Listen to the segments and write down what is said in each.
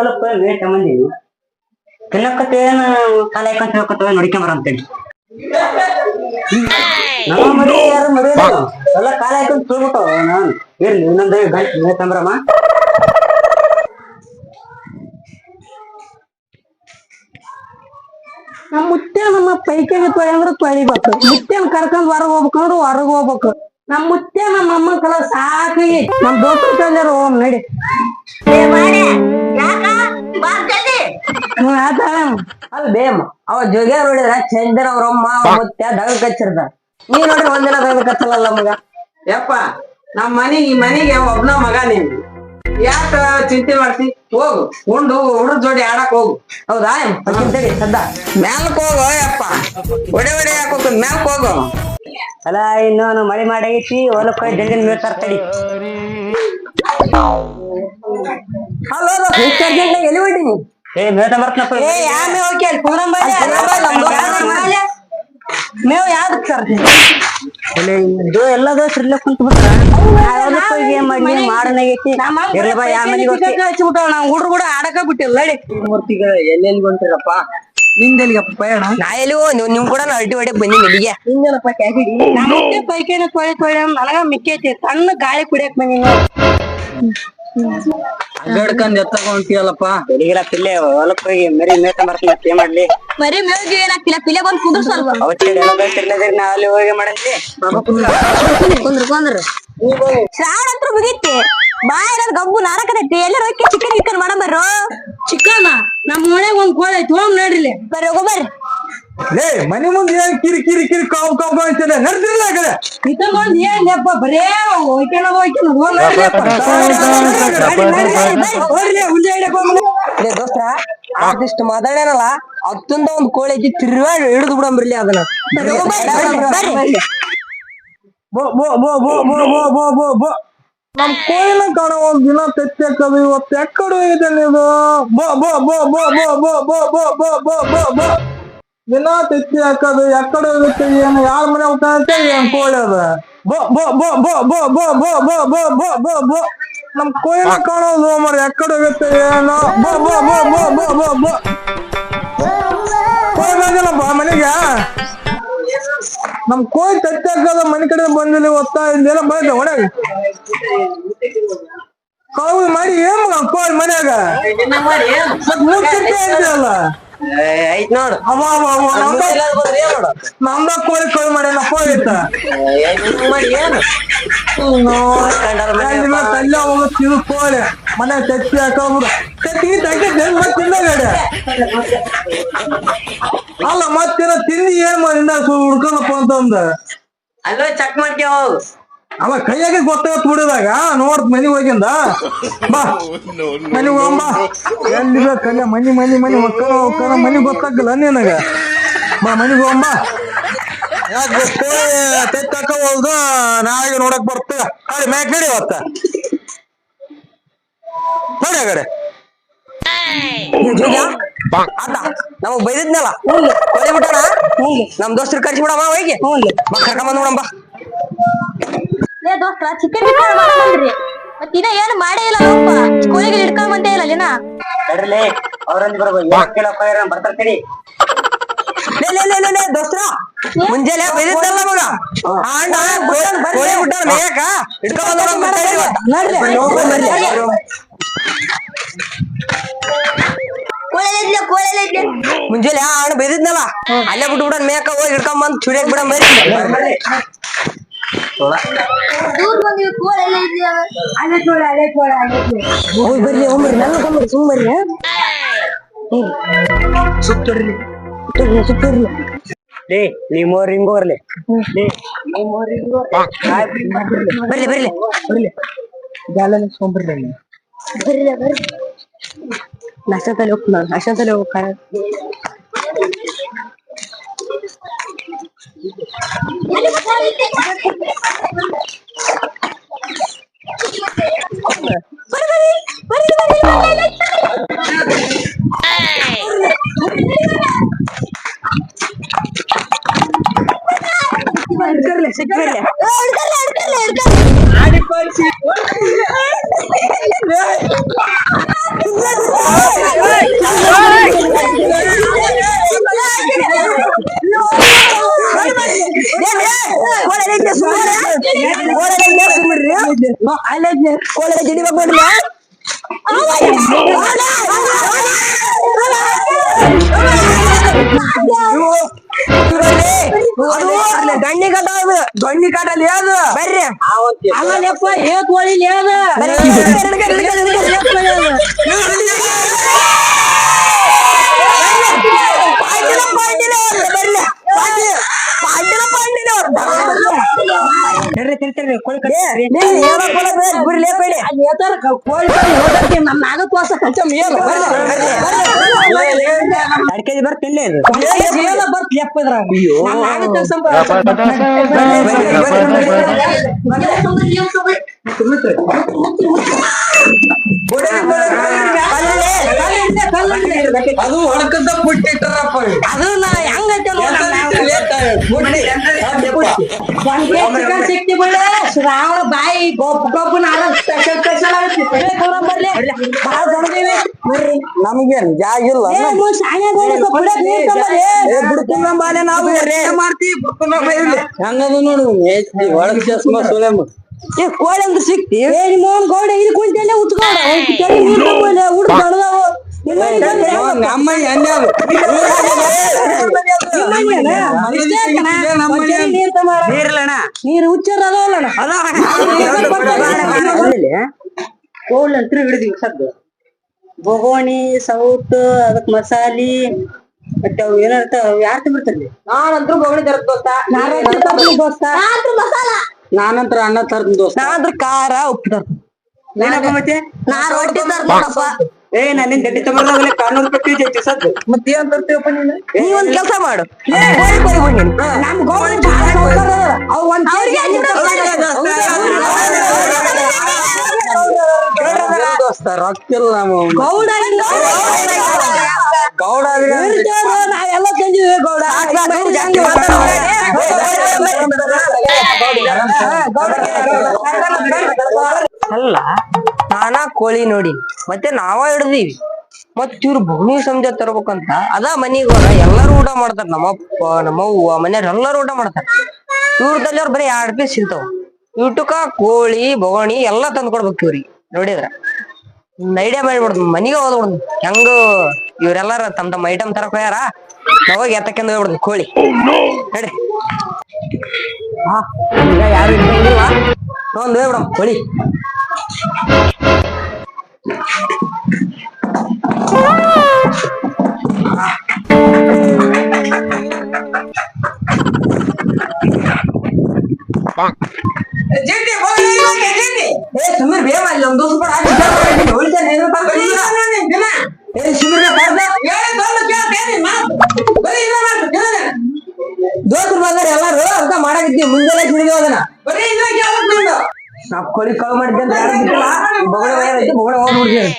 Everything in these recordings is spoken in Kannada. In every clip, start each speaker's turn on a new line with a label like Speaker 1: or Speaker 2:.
Speaker 1: ಹೊಲಕ್ಕ ವೇಟ್ ಮಂದಿ. ತಿನ್ನಕತ್ತ ಏನ ಕಾಲ ಹಾಕೊಂತ ಹೇಳ್ಕೊತ ನೋಡ್ಕೊಂಬರ ಅಂತೇಳಿ ನಮ್ಮ ಮರಿ ಯಾರು ಮರಿ ಎಲ್ಲ ಕಾಲ ಹಾಕೊಂಡ್ ತಿಳ್ಬಿಟ್ಟು ನಾನು. ಇರ್ಲಿ ಇನ್ನೊಂದು ಗಂಟೆ ಸಂಭ್ರಮ
Speaker 2: ನಮ್ಮ ಮುತ್ತೆ ನಮ್ಮ ಪೈಕಿಗೆ ತೊಳಿ ಅಂದ್ರೆ ತೊಳಿಬೇಕು. ಮುತ್ತೆನ್ ಕರ್ಕೊಂಡ್ ಹೊರಗ್ ಹೋಗ್ಬೇಕಂದ್ರ ಹೊರಗ್ ಹೋಗ್ಬೇಕು. ನಮ್ ಮುತ್ತೆ ನಮ್ಮ ಅಮ್ಮ ಕಲ ಸಾಕಿ ನಮ್ ದೋಸ್ತರ ತಂದರು ಓಮ್ ನಡಿ.
Speaker 3: ಅಲ್ಲ ಬೇಮ್ ಅವ ಜೋಗ್ಯ ನೋಡಿದ್ರ ಚಂದ್ರ ಅವ್ರ ಅಮ್ಮ ಅವ್ರ ಮುತ್ಯ ಕಚ್ಚಿರ್ದ ನೀ ನೋಡ್ರಿ ಒಂದಿನ ದಗ ಕಚ್ಚಲ್ಲ ಮಗ?
Speaker 4: ಯಪ್ಪ ನಮ್ಮ ಮನೆ ಈ ಮನೆಗೆ ಒಬ್ನ ಮಗ ನೀನ್. ಯಾಕ ಚಿಂತೆ ಮಾಡ್ತಿ? ಹೋಗು ಉಂಡು ಹುಡುಗ ಜೋಡಿ ಆಡಕ್ ಹೋಗು.
Speaker 3: ಹೌದಾ? ಚಿಂತೆ ಸದ್ದ.
Speaker 4: ಮ್ಯಾಲ್ಕ್ ಹೋಗು ಯಪ್ಪ. ಒಡೆ ಒಡೆ ಹಾಕೋತ ಮ್ಯಾಲ್ಕ್ ಹೋಗು.
Speaker 1: ಅಲ್ಲ ಇನ್ನೊಂದು ಮಳೆ ಮಾಡೈತಿ ಹೊಲಕ್ಕ ಹೋಗಿ ಜಲ್ದಿ ತರ್ತಡಿ.
Speaker 3: ಹಲೋ ಏ ಮೇತ ಬರ್ತನಪ್ಪ
Speaker 1: ಏ
Speaker 2: ಯಾ ಮೇವ್
Speaker 1: ಹೋಗಿ ಕುಂತ ಬಿಟ್ರ. ಏನ್ ಮಾಡಿ ಮಾಡನಾಗೈತಿ ಯಾ ಮನೆಗೆ
Speaker 2: ಕೂಡ ಆಡಕ ಬಿಟ್ಟಿಲ್ಲ
Speaker 4: ಮೂರ್ತಿಗಳು ಎಲ್ಲೆಲ್ಲಿ ಹೊಂಟಿರಪ್ಪ ನಿಂದೆಲ್ಲಿಗಪ್ಪ ಪಯಣ
Speaker 3: ನಾ ಎಲ್ಲಿ ನಿಮ್ ಕೂಡ ಅಲ್ಟಿ ಹೊಡೆಕ್ ಬಂದಿನಿ ಇಲ್ಲಿಗೆ.
Speaker 2: ಕ್ಯಾಕಿಡಿ ತೊಳಿ ತೊಳಿ ಅಂದ್ ನನಗ ಮಿಕ್ಕೈತಿ. ಸಣ್ಣ ಗಾಳಿ ಕುಡಿಯಕ್ ಬಂದಿ
Speaker 4: ಅಡ್ಡಾಡ್ಕೊಂಡ್ ಎತ್ತಕ ಹೊಂಟಿಯಲ್ಲಪ್ಪ
Speaker 1: ಹುಡುಗಿರ ಪಿಲ್ಲೆ ಹೊಲಕ್ಕ ಹೋಗಿ ಮರಿ ಮೇತಂಬರ್ತನ ಏನ್ ಮಾಡ್ಲಿ.
Speaker 2: ಮರಿ ಮೇವ್ಗೆ ಏನಾಗ್ತಿಲ್ಲ? ಪಿಲೆ ಬಂದ್ ಕುಂದ್ರ ಸ್ವಲ್ಪ.
Speaker 1: ಎಲ್ಲ ನಾ ಅಲ್ಲಿ ಹೋಗಿ ಮಾಡಂತಿ.
Speaker 2: ಕುಂದ್ರ ಕುಂದ್ರ. ಶ್ರಾವಣ ಹತ್ರ ಮುಗಿತಿ. ಬಾಯ ಗಬ್ಬು ನಾರಕದೈತಿ ಎಲ್ಲರೂ ಹೋಗಿ ಚಿಕನ್ ಗಿಕನ್ ಮಾಡಂಬರ್ರು ಚಿಕ್ಕಮ್ಮ ನಮ್ಮ ಮನೆಗ್ ಒಂದ್ ಕೋಳಿ ಐತಿ ಹೋಗ್ ನೋಡ್ರಿ ಬರ್ರಿ ಹೋಗೋ ಬರ್ರಿ
Speaker 4: ಲೇ ಮನೆ ಮುಂದೆ ಏನ್ ಕಿರಿ ಕಿರಿ ಕಿರಿ ಕಾವ್ ಕಾವ್ ಕಾವ್ ಅಂತಿದೆ ನಡ್ದಿಲ್ಲ ಆ ಕಡೆ
Speaker 2: ಚಿಕನ್ ಒಂದ್ ಏನ್ಯಪ್ಪ ಬರೇ ಹೋಗ್ ನೋಡ್ರಿ ಮುಂದೆ
Speaker 3: ಲೇ ದೋಸ್ತ ಆದಿಷ್ಟು ಮಾತಾಡ್ಯಾನಲ್ಲ ಅತ್ತಿಂದ ಒಂದ್ ಕೋಳಿ ಐತಿ ತಿರ್ವಾ ಹಿಡಿದು ಬಿಡಂಬ್ರಿಲಿ ಅದನ್ನ
Speaker 4: ಬೋ ಬೋ ಬೋ ಬೋ ಬೋ ಬೋ ಬೋ ಬೋ ಬೋ ನಮ್ ಕೋಯಿನ ಕಾಣೋ ಒಂದ್ ದಿನ ತೆಚ್ಚಕ್ಕದು ಇವತ್ತು ಎಕ್ಕಡು ಇದೆ ನೀವು ಬೋ ಬೋ ಬೋ ಬೋ ಬೋ ಬೋ ಬೋ ಬೋ ಬೋ ಬೋ ಬೋ ಬೋ ದಿನ ತೆಚ್ಚಿ ಹಾಕೋದು ಎಕ್ಕಡು ಇರುತ್ತೆ ಏನು ಯಾರ ಮನೆ ಹೋಗ್ತಾನಂತೆ ಏನ್ ಕೋಳಿ ಅದ ಬೋ ಬೋ ಬೋ ಬೋ ಬೋ ಬೋ ಬೋ ಬೋ ಬೋ ಬೋ ಬೋ ಬೋ ನಮ್ ಕೋಯಿನ ಕಾಣೋದು ಮರ ಎಕ್ಕಡು ಇರುತ್ತೆ ಏನೋ ಬೋ ಬೋ ಬೋ ಬೋ ಬೋ ಬೋ ಬೋ ಕೋಳಿ ಬಂದಿಲ್ಲಪ್ಪ ಮನೆಗೆ ನಮ್ ಕೋಯ್ ತಟ್ಟಾಕದ ಮನೆ ಕಡೆ ಬಂದಿಲ್ಲ ಒತ್ತಾ ಇದೆಲ್ಲ ಬಂದ ಒಳಗೆ ಕೌಲ್ ಮಾಡಿ ಏನ್ ಮಗ ಕೋಯ್ ಮನ್ಯಾಗ ಮತ್ ಮೂರ್ ತಟ್ಟೆ ಐತಿಯಲ್ಲ
Speaker 3: ಐತ್ ನೋಡು
Speaker 4: ಅವ ಅವ ಅವ ನಮ್ದ ನಮ್ದ ಕೋಳಿ ಕೋಯ್ ಮಾಡ್ಯಾನ ಕೋಯ್ ಇತ್ತ ತಲ್ಲ ಹೋಗ ತಿರು ಕೋಳಿ ಮನೆ ತಟ್ಟಿ ಹಾಕೋಬಿಡು ತಟ್ಟಿ ತಟ್ಟೆ ಮತ್ತೆ ತಿನ್ನಗಡೆ ಅಲ್ಲ ಮತ್ತಿನ ತಿಂದಿ ಏನ್ ಮಾಡಿಂದ ಹುಡ್ಕೊಳಪ್ಪ ಅಂತಂದ
Speaker 3: ಅಲ್ಲೋ ಚೆಕ್ ಮಾಡ್ಕೇ ಹೋಗು
Speaker 4: ಅವ ಕೈಯಾಗ ಗೊತ್ತಾಗತ್ ಬಿಡಿದಾಗ ನೋಡ್ ಮನಿ ಹೋಗಿಂದ. ಬಾ. ಮನಿ ಹೋಗಂಬಾ ಎಲ್ಲಿ ಕಲ್ಯ? ಮನಿ ಮನಿ ಮನಿ ಒಕ್ಕನ ಒಕ್ಕನ ಮನಿ ಗೊತ್ತಾಗಲ್ಲ ನಿನಗ. ಬಾ ಮನಿ ಹೋಗಮ್ಮ ಯಾಕೆ ತೆತ್ತಕ್ಕ ಹೋಗುದು ನಾಳೆಗೆ ನೋಡಕ್ ಬರ್ತೇವೆ ಅಲ್ಲಿ ಮ್ಯಾಕ್ ನಡಿ ಅವತ್ತ ನೋಡಿ ಆ ಕಡೆ.
Speaker 3: ಆತ ನಮಗ್ ಬೈದಿದ್ನಲ್ಲ. ಬಿಟ್ಟಣ ನಮ್ ದೋಸ್ತರು ಕರ್ಸಿ ಬಿಡಮ್ಮ ಹೋಗಿ. ಕರ್ಕೊಂಡ್ ಬಂದ್ ಬಿಡಮ್ಮ
Speaker 2: ಲೇ ದೋಸ್ತ ಚಿಕನ್ ಮಾಡ್ಕೊಂಡ್ರಿ. ಇನ್ನ ಏನ್ ಮಾಡೇ ಇಲ್ಲ ಅಪ್ಪ ಕೋಳಿಗಳು ಹಿಡ್ಕೊಂಡ್ ಬಂದೇ ಇಲ್ಲ ಅಲ್ಲಿನ.
Speaker 3: ಮುಂಜಾನೆ ಬೈದಿದ್ದಲ್ಲ ಬೈದಿದ್ನಲ್ಲ ಅಲ್ಲೇ ಬಿಟ್ಟು ಬಿಡೋಣ ಮೇಕ ಹೋಗಿ ಇಟ್ಕೊಂಡ್ ಬಂದ್ ಚುಡಿಯಕ್ ಬಿಡ ಮರಿ ತೋಳ
Speaker 2: ದೂರ ಬಂದಿ ಕೋಳ ಎಲ್ಲ ಇದೆಯಾ ಅಲೆ ತೋಳ ಅಲೆ ತೋಳ ಅಲೆ ಹೋಗಿ ಬರ್ರಿ ಹೋಗ್ಬರ್ರಿ
Speaker 1: ಬರ್ಲಿ
Speaker 3: ಬರ್ಲಿ. ಬರ್ಲಿ. ಬರ್ಲಿ
Speaker 2: Carla,
Speaker 3: se Carla. ಕೋಳೆಗೆ ಕೋಳೆಗೆ ಸುಮ್ರಿ
Speaker 2: ಅಲ್ಲೇ
Speaker 3: ಕೋಳೆಗೆ ಜಿಡಿ ಬಂದ್ಬಿಡ್ಲ ದಣ್ಣಿ ಕಟ ಅದು ದಣ್ಣಿ ಕಟಲ್ಲಿ ಅದು? ಬರ್ರಿ
Speaker 2: ಅವಪ್ಪ ಏತ್ ಒಳಿಲಿ ಅದು ಕೋಳಿ ಕಟ್ಟಿ
Speaker 3: ಬಿಡ್ಲೇ ಬೇಡಿ
Speaker 2: ಕೋಳಿ ಕಟ್ಟಿ ಹೋದಕ್ಕೆ ನಮ್ಮ ನಾಗ ತೋರ್ಸ ಎರಡು ಕೆಜಿ ಬರ್ತಿಲ್ಲ ಇದು ಬರ್ತ್ ಲೆಪ್ಪ ಇದ್ರಾಗ ನಮ್ಮ ನಾಗ
Speaker 5: ಅದು ಹೊಳಕದ ಪುಟ್ಟಿಟ್ಟಾರಪ್ಪ
Speaker 2: ಅದು ನಾ ಹೆಂಗೈತೆ ಚಿಕನ್ ಸಿಕ್ತಿ ಬಾಯಿ ಗೊಬ್ಬ ಗೊಬ್ಬನ ಸ್ಪೆಷಲ್
Speaker 3: ನಮ್ಗೇನ್ ಜಾಗ ಇಲ್ಲ ಬಾಲೆ ನಾವು
Speaker 5: ಮಾಡ್ತೀವಿ
Speaker 2: ಹಂಗದ ನೋಡು ಒಳಗ್ ಚಸ್ಮಾ ಸುಳೆಮ್ಮ
Speaker 3: ಏ ಕೋಳಿ ಅಂದ್ರೆ ಸಿಕ್ತಿ
Speaker 2: ಅವ್ನ್ ಗೌಡ ಇಲ್ಲಿ ಕುಂತಲ್ಲೇ ಉತ್ಕೊಂಡ ಕೆರೆ ನಿಮ್ಮ ಮನೆ ಬಂದ್ರೆ ಹೆಂಗಪ್ಪ?
Speaker 5: ನಮ್ಮ ಎಣ್ಣೆ
Speaker 2: ನಿಮ್ಮ ಮನೆಯಲ್ಲ? ಇಷ್ಟೇ ಅಕ್ಕನ? ಒಂದ್ ಕೆರೆ ನೀರ್ ಕೋಲ್ ಅಂತ ಹಿಡಿದಿವಿ ಸದ್ದು. ಬೊಗೋಣಿ ಸೌಟ್ ಅದಕ್ ಮಸಾಲಿ ಮತ್ತೆ ಅವು ಏನಾರ್ತಾವ ಯಾರ್ ತಿಂಬಿಡ್ತಲ್ಲಿ
Speaker 3: ನಾನಂತೂ ಬೋಗಣಿ ತರದ್ ದೋಸ್ತ.
Speaker 2: ನಾನಂತ್ರ ದೋಸ್ತ. ನಾನಂತ್ರ ಅನ್ನ ತರದ್ ದೋಸ್ತ.
Speaker 3: ಖಾರ ಉಪ್ಪು ತರ್ತೀನಿ ನಾ ರೊಟ್ಟಿ ತರ್ತೀನಪ್ಪ
Speaker 2: ಏ ನಾನೇನ್ ದಡ್ಡಿ ತಗೊಂಡಾಗಲೇ ಕಾನೂನು ಜೈತಿ ಸದ್ದು.
Speaker 5: ಮತ್ತೆ ಏನ್ ತರ್ತೀವಪ್ಪ ನೀನು?
Speaker 3: ನೀ ಒಂದ್ ಕೆಲಸ ಮಾಡು.
Speaker 2: ನಮ್ ಗೌಡ. ಅವ್ ಒಂದ್
Speaker 5: ದೋಸ್ತ ರೊಕ್ಕಿಲ್ಲ
Speaker 2: ಗೌಡ ನಾವೆಲ್ಲ ತಂದಿದ್ವಿ ಗೌಡ
Speaker 3: ಅಲ್ಲ. ನಾನ ಕೋಳಿ ನೋಡಿ. ಮತ್ತೆ ನಾವ ಹಿಡ್ದೀವಿ. ಮತ್ ಇವ್ರು ಭೂಮಿ ಸಂಜೆ ತರ್ಬೇಕಂತ, ಅದ ಮನಿಗ್ ಹೋದ ಎಲ್ಲಾರು ಊಟ ಮಾಡ್ತಾರ. ನಮ್ಮಪ್ಪ ನಮ್ಮವ್ವ ಮನೆಯವ್ರ ಎಲ್ಲಾರು ಊಟ ಮಾಡ್ತಾರ. ಇವ್ರದಲ್ಲಿ ಅವ್ರು ಬರೀ ಎರಡ್ ಪೀಸ್ ಸಿಗ್ತಾವ ಊಟಕ್ಕ ಕೋಳಿ ಬೊಗಣಿ ಎಲ್ಲಾ ತಂದ್ ಕೊಡ್ಬೇಕು ಇವ್ರಿಗೆ. ನೋಡಿದ್ರ? ಐಡಿಯಾ ಮಾಡಿಬಿಡ್ದು ಮನಿಗೆ ಹೋದ್ಬಿಡ್ದು ಹೆಂಗ ಇವ್ರೆಲ್ಲಾರ ತಮ್ ತಮ್ಮ ಐಟಮ್ ತರಕ್ ಹೋಗ್ಯಾರ? ನಾವಾಗ ಎತ್ತಕ್ಕೆಂದು ಹೋಗ್ಬಿಡ್ದು ಕೋಳಿ. ಹಾ ಯಾರು ಇದ್ದಂಗಿಲ್ಲ. ಒಂದು ಕೋಳಿ. ದೋಸ್ರು ಬಂದಾರ ಎಲ್ಲಾರು ಅಂತ ಮಾಡಾಕಿದ್ವಿ ಮುಂಜಾನೆ ಹಿಡಿದು ಅದನ್ನ ನಾ ಕೋಳಿ ಕಾಳು ಮಾಡಿದ್ದೆ ಅಂತ ಯಾರು ಬಿಟ್ಟಿಲ್ಲ ಬೊಗಳೆ ಒಯ್ಯದೈತಿ ಬೊಗಳೆ ಹೋಗ್ಬಿಡ್ತೀನಿ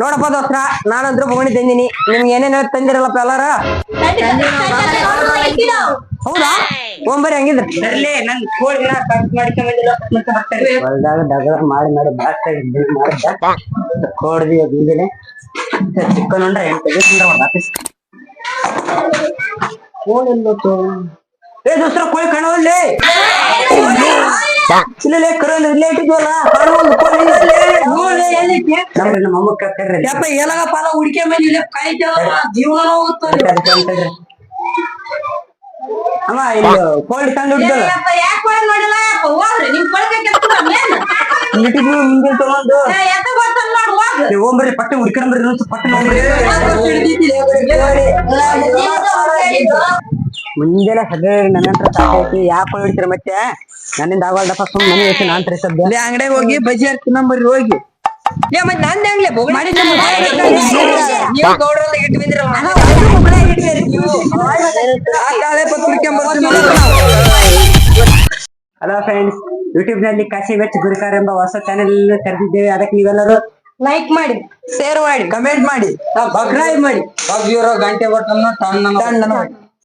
Speaker 3: ನೋಡಪ್ಪ ದೋಸ್ತ್ರ ನಾನಂದ್ರು ಬೊಗಣಿ ತಂದಿನಿ ನಿಮ್ಗೆ ಏನೇನ್ ತಂದಿರಲ್ಲಪ್ಪ ಎಲ್ಲಾರ ಹೌದಾ ಒಂಬರಿ ಹಂಗಿದ್ರ
Speaker 2: ಬರ್ಲಿ ನನ್ ಕೋಳಿ ಕಟ್ ಮಾಡ್ಕೊಂಬಂದಿಲ್ಲ ಮತ್ತೆ ಬರ್ತಾರೆ
Speaker 3: ಹೊಲ್ದಾಗ ಡಗರ ಮಾಡಿ ಮಾಡಿ ಬಾಸ್ಟ್ ಮಾಡಿದ್ದ ಕೋಡ್ದಿ ಮುಂಜಾನೆ ಚಿಕನ್ ಉಂಡ್ರೆ ಎಂಟು ದಿವಸ ಒಂದು ಆಫೀಸ್ ಕೋಳಿ ಏ ದೋಸ್ತ್ರ ಕೋಳಿ ಕಾಣವಲ್ಲೇ ಇಲ್ಲೇ ಕರ ಇಲ್ಲೇ ಇಟ್ಟಿದ್ವಲ್ಲ ಕಾಣುವಲ್ದು ಕೋಳಿ ನಮ್ರಿ ನಮ್ಮ ಅಮ್ಮ
Speaker 2: ಯಪ್ಪ ಪಾಲ ಹುಡಿಕೆ ಮೇಲೆ ಇಲ್ಲೇ ಕಾಯ್ತೇವ ಜೀವನ ಹೋಗುತ್ತೆ
Speaker 3: ಅಮ್ಮ ಇಲ್ಲಿ ಹಿಡ್ದಲ್ಲ
Speaker 6: ಯಾಕೆ ನೋಡಿಲ್ಲ ಹೋಗ್ರಿ ನಿಮ್ ಕೊಳಕೆ
Speaker 3: ತಗೊಂಡು
Speaker 6: ಎತ್ತ ಗೊತ್ತಲ್ಲ ನೋಡ್
Speaker 3: ನೀವು ಪಟ್ಟೆ ಪಟ್ಟೆ ಮುಂಜಾನೆ ಸದ್ಯ ನನ್ನ ಹತ್ರ ಸಾಕೈತಿ ಯಾಕೆ ಹೊಡಿತೀರ ಮತ್ತೆ? ನನ್ನಿಂದ ಆಗಲ್ದಪ್ಪ ಸುಮ್ಮನೆ ಮನೆ ಐತಿ ನಾನ್ ತರಿಸದ್ದೆ
Speaker 5: ಅಲ್ಲಿ ಅಂಗಡಿಗೆ ಹೋಗಿ ಬಜಿ ಹಾಕಿ ನಂಬರ್ರಿ ಹೋಗಿ.
Speaker 3: ಏ ಮತ್ತೆ ನಂದ್ ಬೋಗಣಿ
Speaker 5: ನೀವು ಗೌಡ್ರಲ್ಲ ಇಟ್ಟು ಬಂದಿರಲ್ಲ.
Speaker 3: ಹಲೋ ಫ್ರೆಂಡ್ಸ್ ಯೂಟ್ಯೂಬ್ನಲ್ಲಿ ಕಾಶಿ ವೆಚ್ ಗುರುಕಾರ ಎಂಬ ಹೊಸ ಚಾನೆಲ್ ತೆರೆದಿದ್ದೇವೆ. ಅದಕ್ಕೆ ನೀವೆಲ್ಲರೂ
Speaker 2: ಲೈಕ್ ಮಾಡಿ
Speaker 3: ಶೇರ್ ಮಾಡಿ
Speaker 5: ಕಮೆಂಟ್ ಮಾಡಿ
Speaker 3: ಸಬ್ಸ್ಕ್ರೈಬ್ ಮಾಡಿ.
Speaker 5: ಬಗ್ ಇರೋ ಗಂಟೆ ಬಟನ್ ಟಣ್ಣ
Speaker 3: ಟಣ್ಣನ ಮಾಡಿ.